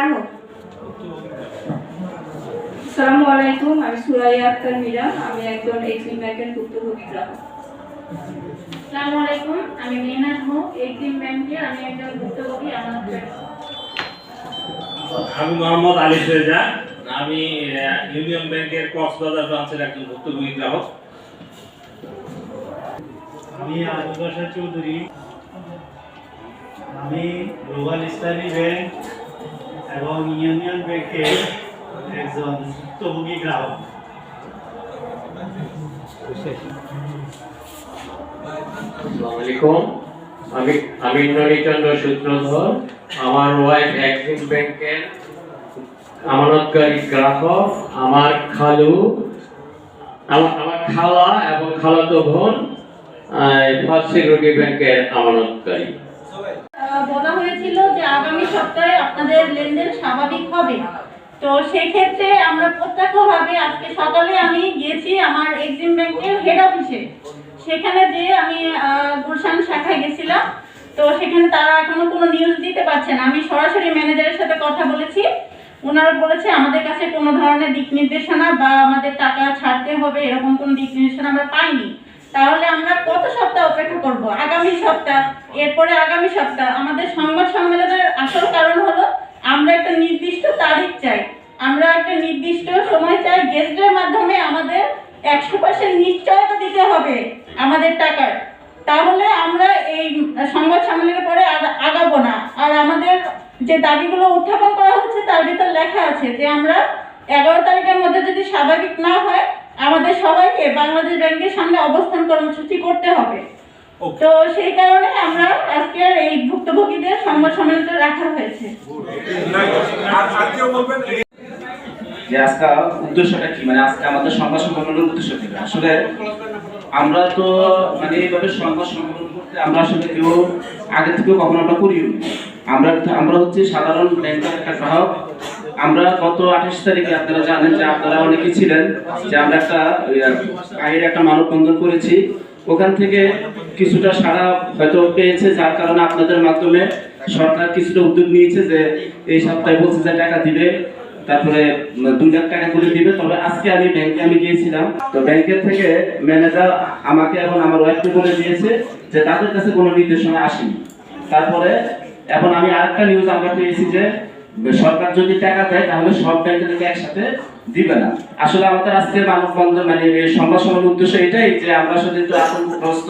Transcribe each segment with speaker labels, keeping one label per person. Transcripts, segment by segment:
Speaker 1: গ্রাহক আসসালামু আলাইকুম আমি সুরাইয়া আক্তার মীরা আমি একজন এক্সিম ব্যাংকের ভুক্তভোগী গ্রাহক।
Speaker 2: আসসালামু আলাইকুম আমি মেহনাজ হক এক্সিম ব্যাংকে আমি একজন ভুক্তভোগী আমানত
Speaker 3: আমি মোহাম্মদ আলী রেজা আমি ইউনিয়ন ব্যাংকের কক্সবাজার ব্রাঞ্চের একজন ভুক্তভোগী গ্রাহক।
Speaker 4: আমি আবু চৌধুরী। আমি গ্লোবাল ইসলামী ব্যাংক। এবং ইউনিয়ন ব্যাংকের একজন ভুক্তভোগী গ্রাহক।
Speaker 5: আসসালামু আমি আমি নরিচন্দ্র সূত্রধর আমার ওয়াইফ অ্যাক্সিস ব্যাংকের আমানতকারী গ্রাহক আমার খালু আমার আমার খালা এবং খালাতো বোন ফার্স্ট সিকিউরিটি ব্যাংকের আমানতকারী।
Speaker 2: বলা হয়েছিল আগামী সপ্তাহে আপনাদের লেনদেন স্বাভাবিক হবে। তো সেক্ষেত্রে আমরা প্রত্যক্ষভাবে আজকে সকালে আমি গিয়েছি আমার এক্সিম ব্যাংকের হেড অফিসে সেখানে যে আমি গুলশান শাখায় গেছিলাম। তো সেখানে তারা এখনও কোনো নিউজ দিতে পারছে না। আমি সরাসরি ম্যানেজারের সাথে কথা বলেছি। ওনারা বলেছে, আমাদের কাছে কোনো ধরনের দিক নির্দেশনা বা আমাদের টাকা ছাড়তে হবে, এরকম কোনো দিক নির্দেশনা আমরা পাইনি। তাহলে আমরা কত সপ্তাহ অপেক্ষা করব? আগামী সপ্তাহ, এরপরে আগামী সপ্তাহ। আমাদের সংবাদ সম্মেলনের আসল কারণ হলো, আমরা একটা নির্দিষ্ট তারিখ চাই। আমরা একটা নির্দিষ্ট সময় চাই গেস্টের মাধ্যমে আমাদের একশো পার্সেন্ট নিশ্চয়তা দিতে হবে আমাদের টাকার। তাহলে আমরা এই সংবাদ সম্মেলনের পরে আগাবো না। আর আমাদের যে দাবিগুলো উত্থাপন করা হচ্ছে, তার ভিতর লেখা আছে যে আমরা এগারো তারিখের মধ্যে যদি স্বাভাবিক না হয় আমাদের সবাইকে বাংলাদেশ ব্যাংকের সামনে অবস্থান কর্মসূচি করতে হবে। তো সেই কারণে আমরা আজকের এই ভুক্তভোগীদের সংবাদ সম্মেলনটা রাখা হয়েছে।
Speaker 6: যে আজকে উদ্দেশ্যটা কি? মানে আজকে আমাদের সংবাদ সম্মেলনের উদ্দেশ্য কি? আসলে আমরা তো মানে এইভাবে সংবাদ সম্মেলন করতে আমরা আসলে কেউ আগে থেকে কখনো আমরা করিও আমরা আমরা হচ্ছে সাধারণ ব্যাংকের একটা গ্রাহক। আমরা গত আঠাশ তারিখে আপনারা জানেন যে আপনারা অনেকে ছিলেন যে আমরা একটা বাইরে একটা মানববন্ধন করেছি। ওখান থেকে কিছুটা সারা হয়তো পেয়েছে, যার কারণে আপনাদের মাধ্যমে সরকার কিছুটা উদ্যোগ নিয়েছে যে এই সপ্তাহে বলছে যে টাকা দিবে, তারপরে দুই লাখ টাকা করে দিবে। তবে আজকে আমি ব্যাংকে আমি গিয়েছিলাম। তো ব্যাংকের থেকে ম্যানেজার আমাকে এখন আমার ওয়াইফকে বলে দিয়েছে যে তাদের কাছে কোনো নির্দেশনা আসেনি। তারপরে, এখন আমি আরেকটা নিউজ আমরা পেয়েছি যে সরকার যদি টাকা দেয়, তাহলে সব ব্যাংকে একসাথে দিবে না। আসলে আমাদের আজকে মানববন্ধন মানে এই সংবাদ সম্মেলনের উদ্দেশ্য এটাই যে আমরা আসলে একটু আতঙ্কগ্রস্ত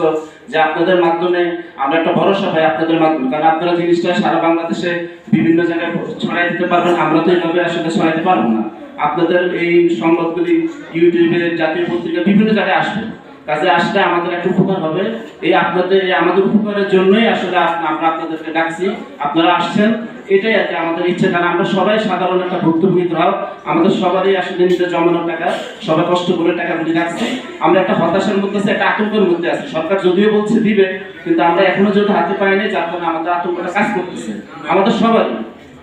Speaker 6: যে আপনাদের মাধ্যমে আমরা একটা ভরসা পাই আপনাদের মাধ্যমে। কারণ আপনারা জিনিসটা সারা বাংলাদেশে বিভিন্ন জায়গায় ছড়াই দিতে পারবেন, আমরা তো এইভাবে আসলে ছড়াইতে পারব না। আপনাদের এই সংবাদগুলি, ইউটিউবে, জাতীয় পত্রিকা, বিভিন্ন জায়গায় আসবে। কাজে আসলে আমাদের একটা উপকার হবে। এই আপনাদের আমাদের উপকারের জন্যই আসলে আমরা আপনাদেরকে ডাকছি। আপনারা আসছেন, এটাই আর কি আমাদের ইচ্ছে। কারণ আমরা সবাই সাধারণ একটা ভুক্তভোগী গ্রাহক আমাদের সবারই আসলে নিজের জমানোর টাকা, সবাই কষ্ট করে টাকাগুলি রাখছি। আমরা একটা হতাশার মধ্যে আছি, একটা আতঙ্কের মধ্যে আছি। সরকার যদিও বলছে দিবে, কিন্তু আমরা এখনও যেহেতু হাতে পাইনি, যার কারণে আমাদের আতঙ্কটা কাজ করতেছে। আমাদের সবারই।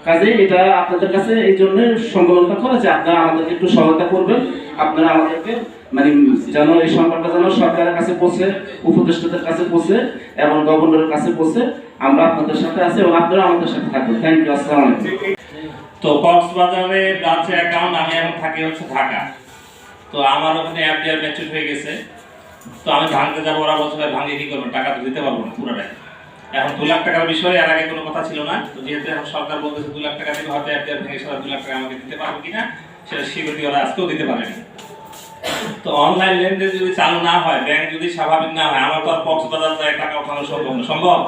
Speaker 6: কাজে এটা আপনাদের কাছে এই জন্য সম্মেলনটা করা যে আপনারা আমাদেরকে একটু সহায়তা করবেন। আপনারা আমাদেরকে মানে যেন এই সংবাদটা যেন সরকারের কাছে পৌঁছে, উপদেষ্টাদের কাছে পৌঁছে এবং গভর্নরের কাছে পৌঁছে আমরা আপনাদের সাথে আছি এবং আপনারা আমাদের সাথে থাকবেন থ্যাংক ইউ আসসালামু
Speaker 3: তো কক্সবাজারে ব্রাঞ্চের অ্যাকাউন্ট আমি এখন থাকি হচ্ছে ঢাকা। তো আমার ওখানে এফডিআর ম্যাচুর হয়ে গেছে। তো আমি ভাঙতে যাব, ওরা ভাই, ভাঙে কি করব? টাকা তো দিতে পারব না পুরোটাই। এখন দু লাখ টাকার বিষয়ে এর আগে কোনো কথা ছিল না। তো যেহেতু এখন সরকার বলতেছে দু লাখ টাকা দিলে হয়তো এফডিআর ভেঙে সারা দু লাখ টাকা আমাকে দিতে পারবে কিনা, সেটা সিকিউরিটি ওরা আজকেও দিতে পারেনি। তো অনলাইন লেনদেন যদি চালু না হয় ব্যাংক যদি স্বাভাবিক না হয়, আমার তো আর কক্সবাজার যায় টাকা ওঠানো সম্ভব সম্ভব?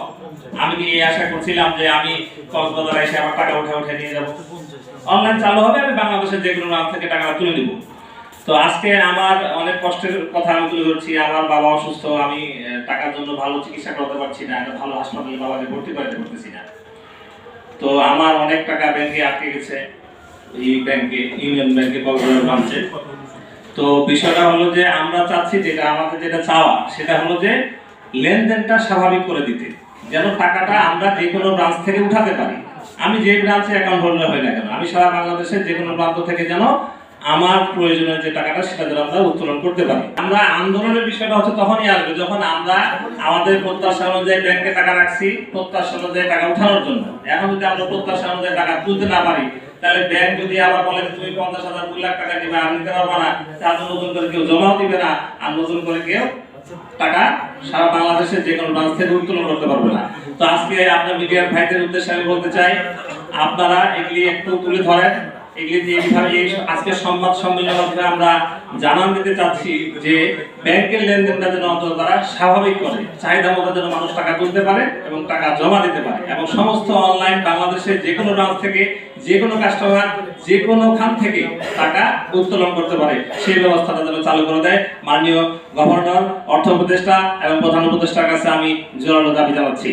Speaker 3: আমি কি এই আশা করছিলাম যে আমি কক্সবাজার এসে আমার টাকা উঠে উঠে নিয়ে যাব? অনলাইন চালু হবে, আমি বাংলাদেশের যে কোনো থেকে টাকা তুলে নিব। তো আজকে আমার অনেক কষ্টের কথা আমি তুলে ধরছি। আমার বাবা অসুস্থ, আমি টাকার জন্য ভালো চিকিৎসা করাতে পারছি না, একটা ভালো হাসপাতালে বাবাকে ভর্তি করাতে পারতেছি না। তো আমার অনেক টাকা ব্যাংকে আটকে গেছে, এই ব্যাংকে, ইউনিয়ন ব্যাংকে কক্সবাজার ব্রাঞ্চে তো বিষয়টা হলো যে, আমরা চাচ্ছি যেটা, আমাদের যেটা চাওয়া, সেটা হলো যে, লেনদেনটা স্বাভাবিক করে দিতে। যেন টাকাটা আমরা যে কোনো ব্রাঞ্চ থেকে উঠাতে পারি। আমি যে ব্রাঞ্চে অ্যাকাউন্ট হোল্ডার হই না কেন, আমি সারা বাংলাদেশের যে কোনো প্রান্ত থেকে যেন আমার প্রয়োজনীয় যে টাকাটা সেটা যেন আমরা উত্তোলন করতে পারি আমরা আন্দোলনের বিষয়টা হচ্ছে তখনই আসবে যখন আমরা আমাদের প্রত্যাশা অনুযায়ী ব্যাংকে টাকা রাখছি, প্রত্যাশা অনুযায়ী টাকা উঠানোর জন্য। এখন যদি আমরা প্রত্যাশা অনুযায়ী টাকা তুলতে না পারি, তাহলে ব্যাংক যদি আবার বলে তুমি পঞ্চাশ হাজার, দুই লাখ টাকা দিবে, আর নিতে পারবে না। তাহলে নতুন করে কেউ জমাও দিবে না, আর নতুন করে কেউ টাকা সারা বাংলাদেশের যে কোনো ব্রাঞ্চ থেকে উত্তোলন করতে পারবে না। তো আজকে আপনার মিডিয়ার ভাইদের উদ্দেশ্যে আমি বলতে চাই, আপনারা এগুলি একটু তুলে ধরেন। এগুলি যে এইভাবে এই আজকে সংবাদ সম্মেলনের আমরা জানান দিতে চাচ্ছি যে ব্যাংকের লেনদেনটা যেন অন্তত তারা স্বাভাবিক করে, চাহিদা মতো যেন মানুষ টাকা তুলতে পারে এবং টাকা জমা দিতে পারে এবং সমস্ত অনলাইন বাংলাদেশের যে কোনো ব্রাঞ্চ থেকে যে কোনো কাস্টমার যে কোনো খান থেকে টাকা উত্তোলন করতে পারে। সেই ব্যবস্থাটা যেন চালু করে দেয় মাননীয় গভর্নর অর্থ উপদেষ্টা এবং প্রধান উপদেষ্টার কাছে আমি জোরালো দাবি জানাচ্ছি।